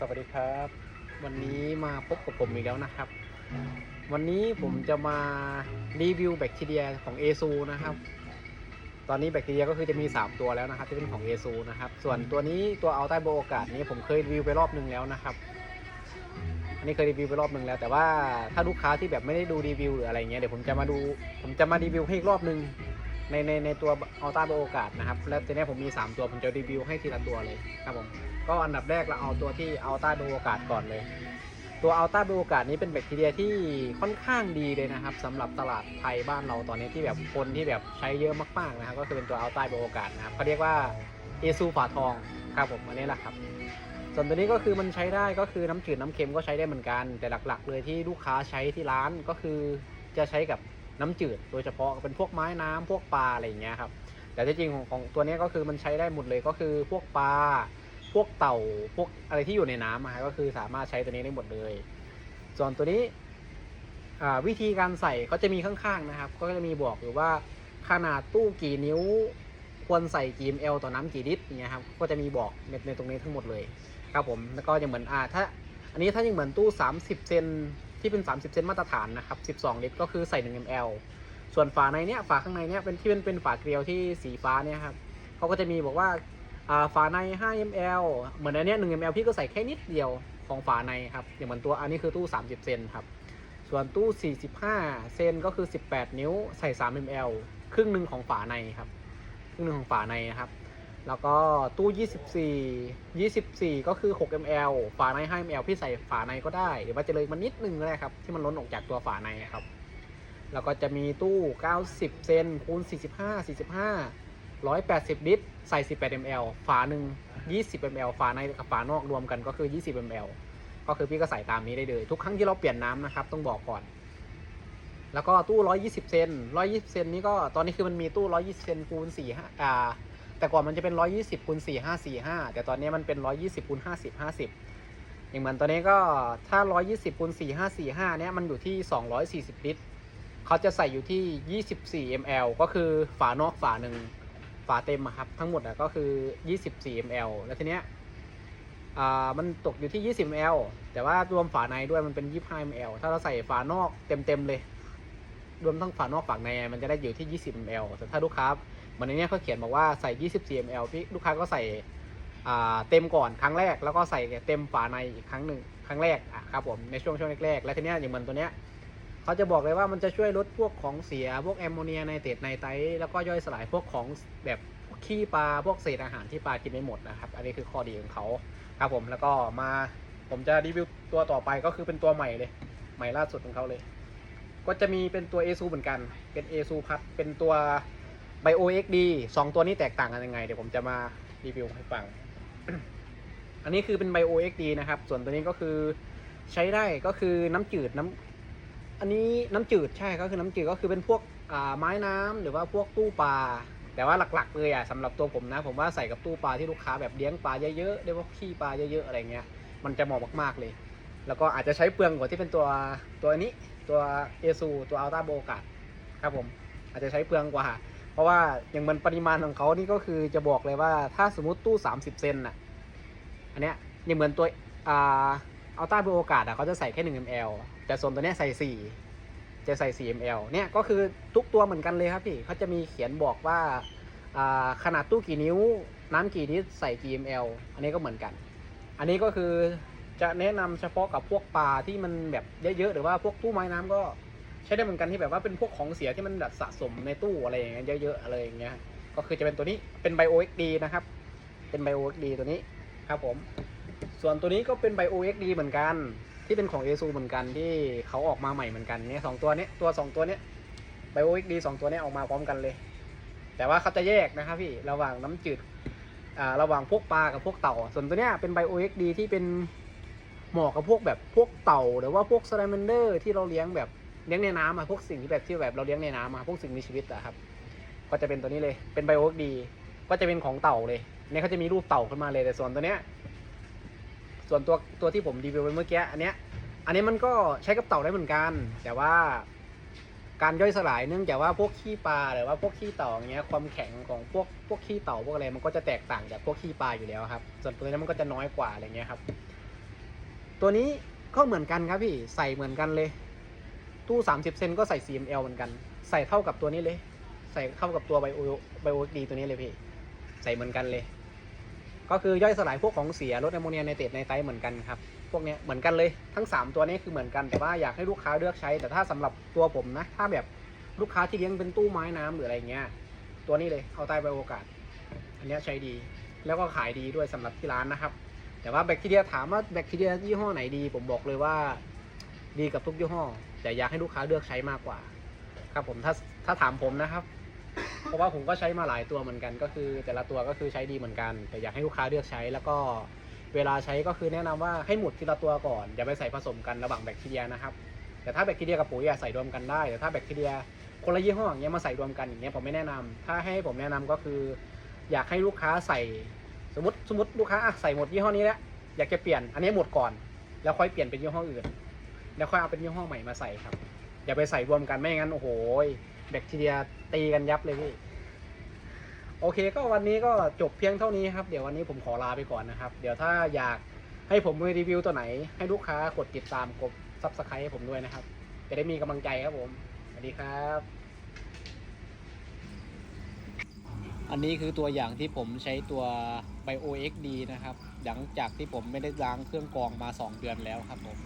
สวัสดีครับ วันนี้มาพบกับผมอีกแล้วนะครับ วันนี้ผมจะมารีวิวแบคทีเรียของ a s u นะครับ ตอนนี้แบคทีเรียก็คือจะมี 3 ตัวแล้วนะครับที่เป็นของ a s u นะครับ ส่วนตัวนี้ตัวเอาใต้โบโอกาสนี้ผมเคยรีวิวไปรอบนึงแล้วนะครับ อันนี้เคยรีวิวไปรอบนึงแล้ว แต่ว่าถ้าลูกค้าที่แบบไม่ได้ดูรีวิวหรืออะไรเงี้ยเดี๋ยวผมจะมาดู ผมจะมารีวิวให้อีกรอบนึง ในในในตัวเอาใต้โบโอกาสนะครับ แล้วทีนี้ผมมี 3 ตัวผมจะรีวิวให้ทีละตัวเลยครับผมก็อันดับแรกเราเอาตัวที่อัลต้าดูโอกาสก่อนเลย ตัวอัลต้าดูโอกาสนี้เป็นแบคทีเรียที่ค่อนข้างดีเลยนะครับสำหรับตลาดไทยบ้านเราตอนนี้ที่แบบคนที่แบบใช้เยอะมากๆนะครับก็คือเป็นตัวอัลต้าดูโอกาสนะครับเขาเรียกว่าเอซูฝาทองครับผมอันนี้แหละครับส่วนตัวนี้ก็คือมันใช้ได้ก็คือน้ำจืดน้ำเค็มก็ใช้ได้เหมือนกัน แต่หลักๆ เลยที่ลูกค้าใช้ที่ร้านก็คือจะใช้กับ น้ำจืด โดยเฉพาะเป็นพวกไม้น้ำพวกปลาอะไรอย่างเงี้ยครับ แต่ที่จริงของของตัวนี้ก็คือมันใช้ได้หมดเลยก็คือพวกปลา พวกเต่า พวกอะไรที่อยู่ในน้ำอะฮะก็คือสามารถใช้ตัวนี้ได้หมดเลย ส่วนตัวนี้วิธีการใส่ก็จะมีข้างๆนะครับ ก็จะมีบอกอยู่ว่าขนาดตู้กี่นิ้วควรใส่กี่ ml ต่อน้ำกี่ลิตรเงี้ยครับ ก็จะมีบอกในในตรงนี้ทั้งหมดเลย ครับผม แล้วก็จะเหมือนอ่าถ้า อันนี้ถ้ายังเหมือนตู้ 30 เซน ที่เป็น 30 เซนมาตรฐานนะครับ 12 ลิตร ก็คือใส่ 1 ml ส่วนฝาในเนี้ยฝาข้างในเนี้ยเป็นที่เป็นเป็นฝาเกลียวที่สีฟ้าเนี่ยครับเขาก็จะมีบอกว่าฝาใน 5 ml เหมือนอันเนี้ย1 ml พี่ก็ใส่แค่นิดเดียวของฝาในครับอย่างเหมือนตัวอันนี้คือตู้ 30 เซนครับส่วนตู้ 45 เซนก็คือ 18 นิ้วใส่ 3 ml ครึ่งหนึ่งของฝาในครับ ครึ่งหนึ่งของฝาในนะครับ แล้วก็ตู้ 24 24 ก็คือ 6 ml ฝาใน5 ml พี่ใส่ฝาในก็ได้ หรือว่าจะเลยมันนิดนึงก็ได้ครับ ที่มันล้นออกจากตัวฝาในครับ แล้วก็จะมีตู้ 90 เซนคูณ 45 45 180 ลิตร ใส่ 18 ml ฝาหนึ่ง20 ml ฝาในกับฝานอกรวมกันก็คือ 20 ml ก็คือพี่ก็ใส่ตามนี้ได้เลย ทุกครั้งที่เราเปลี่ยนน้ำนะครับ ต้องบอกก่อน แล้วก็ตู้ 120 เซน120 เซนนี้ก็ตอนนี้คือมันมีตู้ 120 เซนคูณ4อ่า แต่ก่อนมันจะเป็น 120คูณ4 5 4 5 แต่ตอนนี้มันเป็น 120คูณ50 50 อย่างเหมือนตัวนี้ก็ถ้า 120คูณ4 5 4 5 เนี้ยมันอยู่ที่ 240 ลิตรเขาจะใส่อยู่ที่ 24 ml ก็คือฝานอกฝาหนึ่งฝาเต็มอะครับ ทั้งหมดอะก็คือ 24 ml แล้วทีเนี้ยอ่ามันตกอยู่ที่ 20 ml แต่ว่ารวมฝาในด้วยมันเป็น 25 ml ถ้าเราใส่ฝานอกเต็มๆเลย รวมทั้งฝานอกฝาในมันจะได้อยู่ที่ 20 ml แต่ถ้าลูกค้า เหมือนในนี้เขาเขียนบอกว่าใส่ 24 ml พี่ลูกค้าก็ใส่เต็มก่อนครั้งแรกแล้วก็ใส่เต็มฝาในอีกครั้งหนึ่งครั้งแรกอะครับผมในช่วงช่วงแรกๆ แล้วทีเนี้ยอย่างเหมือนตัวเนี้ยเขาจะบอกเลยว่ามันจะช่วยลดพวกของเสียพวกแอมโมเนียไนเตรตไนไตรแล้วก็ย่อยสลายพวกของแบบขี้ปลาพวกเศษอาหารที่ปลากินไม่หมดนะครับ อันนี้คือข้อดีของเขาครับผมแล้วก็มาผมจะรีวิวตัวต่อไปก็คือเป็นตัวใหม่เลย ใหม่ล่าสุดของเขาเลย ก็จะมีเป็นตัว a อซูเหมือนกันเป็น a อซูพัดเป็นตัว Bio XD สองตัวนี้แตกต่างกันยังไง เดี๋ยวผมจะมารีวิวให้ฟัง อันนี้คือเป็น Bio XD นะครับ ส่วนตัวนี้ก็คือใช้ได้ก็คือน้ำจืดน้ำอันนี้น้ำจืดใช่ก็คือน้ำจืดก็คือเป็นพวกไม้น้ำหรือว่าพวกตู้ปลาแต่ว่าหลักๆเลยอะสำหรับตัวผมนะ ผมว่าใส่กับตู้ปลาที่ลูกค้าแบบเลี้ยงปลาเยอะๆได้ว่าขี้ปลาเยอะๆอะไรเงี้ยมันจะเหมาะมากๆเลย แล้วก็อาจจะใช้เปลืองกว่าที่เป็นตัวตัวนี้ตัวเอซูตัวอัลต้าโบกาครับผมอาจจะใช้เปลืองกว่า เพราะว่าอย่างมันปริมาณของเขานี่ก็คือจะบอกเลยว่าถ้าสมมติตู้ 30 เซนน่ะ อันเนี้ยยังเหมือนตัวอ่าอัลต้าโบกาสอะเขาจะใส่แค่ 1 ml แต่ส่วนตัวเนี้ยใส่ 4 จะใส่ 4 ml เนี่ยก็คือทุกตัวเหมือนกันเลยครับพี่เขาจะมีเขียนบอกว่าอ่าขนาดตู้กี่นิ้ว น้ำกี่ลิตรใส่กี่ ml อันนี้ก็เหมือนกัน อันนี้ก็คือจะแนะนำเฉพาะกับพวกปลาที่มันแบบเยอะๆหรือว่าพวกตู้ไม้น้ำก็ ใช้ได้เหมือนกันที่แบบว่าเป็นพวกของเสียที่มันแบบสะสมในตู้อะไรอย่างเงี้ยเยอะๆอะไรอย่างเงี้ยก็คือจะเป็นตัวนี้เป็น Bio XD นะครับ เป็น Bio XD ตัวนี้ครับผม ส่วนตัวนี้ก็เป็น Bio XD เหมือนกัน ที่เป็นของ a อซูเหมือนกันที่เขาออกมาใหม่เหมือนกันเนี่ยสองตัวนี้ตัวสองตัวนี้ย Bio XD สองตัวนี้ออกมาพร้อมกันเลย แต่ว่าเขาจะแยกนะครับพี่ระหว่างน้ำจืดอ่าระหว่างพวกปลากับพวกเต่า ส่วนตัวเนี้ยเป็น Bio XD ที่เป็นเหมาะกับพวกแบบพวกเต่าหรือว่าพวก s ซ l a m a n d e r ที่เราเลี้ยงแบบ เลี้ยงในน้ำอะพวกสิ่งที่แบบที่แบบเราเลี้ยงในน้ำอะพวกสิ่งมีชีวิตอะครับ ก็จะเป็นตัวนี้เลย เป็น Bio XD ก็จะเป็นของเต่าเลย เนี่ยเขาจะมีรูปเต่าขึ้นมาเลยแต่ส่วนตัวเนี้ย ส่วนตัวตัวที่ผมรีวิวไปเมื่อกี้อันเนี้ย อันนี้มันก็ใช้กับเต่าได้เหมือนกัน แต่ว่าการย่อยสลายเนื่องจากว่าพวกขี้ปลาหรือว่าพวกขี้เต่าอย่างเงี้ยความแข็งของพวกพวกขี้เต่าพวกอะไรมันก็จะแตกต่างจากพวกขี้ปลาอยู่แล้วครับ ส่วนตัวนี้มันก็จะน้อยกว่าอะไรเงี้ยครับ ตัวนี้ก็เหมือนกันครับพี่ใส่เหมือนกันเลย ตู้ 30 เซนก็ใส่ CML เหมือนกัน ใส่เท่ากับตัวนี้เลย ใส่เข้ากับตัวไบโอไบโอดีตัวนี้เลยพี่ ใส่เหมือนกันเลย ก็คือย่อยสลายพวกของเสียลดแอมโมเนียไนเตรตไนไตเหมือนกันครับ พวกเนี้ยเหมือนกันเลย ทั้ง 3 ตัวนี้คือเหมือนกัน แต่ว่าอยากให้ลูกค้าเลือกใช้ แต่ถ้าสำหรับตัวผมนะ ถ้าแบบลูกค้าที่เลี้ยงเป็นตู้ไม้น้ำหรืออะไรเงี้ย ตัวนี้เลย เอาใต้ไบโอกาส อันนี้ใช้ดี แล้วก็ขายดีด้วยสำหรับที่ร้านนะครับ แต่ว่าแบคทีเรียถามว่าแบคทีเรียยี่ห้อไหนดี ผมบอกเลยว่า ดีกับทุกยี่ห้อ แต่อยากให้ลูกค้าเลือกใช้มากกว่า ครับผมถ้าถ้าถามผมนะครับ เพราะว่าผมก็ใช้มาหลายตัวเหมือนกัน ก็คือ แต่ละตัวก็คือใช้ดีเหมือนกัน แต่อยากให้ลูกค้าเลือกใช้แล้วก็เวลาใช้ก็คือแนะนำว่าให้หมุดทีละตัวก่อน อย่าไปใส่ผสมกันระหว่างแบคทีเรียนะครับ แต่ถ้าแบคทีเรียกับปุ๋ยอะใส่รวมกันได้ แต่ถ้าแบคทีเรียคนละยี่ห้ออย่างเงี้ยมาใส่รวมกันอย่างเงี้ยผมไม่แนะนำถ้าให้ผมแนะนำก็คือ อยากให้ลูกค้าใส่สมมติสมมติลูกค้าใส่หมดยี่ห้อนี้แล้วอยากจะเปลี่ยนอันนี้หมดก่อน แล้วค่อยเปลี่ยนเป็นยี่ห้ออื่น แล้วค่อยเอาเป็นยี่ห้อใหม่มาใส่ครับ อย่าไปใส่รวมกันไม่งั้นโอ้โหแบคทีเรียตีกันยับเลยพี่โอเคก็วันนี้ก็จบเพียงเท่านี้ครับ เดี๋ยววันนี้ผมขอลาไปก่อนนะครับ เดี๋ยวถ้าอยากให้ผมรีวิวตัวไหน ให้ลูกค้ากดติดตามกดซับสไครต์ให้ผมด้วยนะครับ จะได้มีกำลังใจครับผม สวัสดีครับ อันนี้คือตัวอย่างที่ผมใช้ตัว Bio XD นะครับ หลังจากที่ผมไม่ได้ล้างเครื่องกรองมา 2 เดือนแล้วครับผม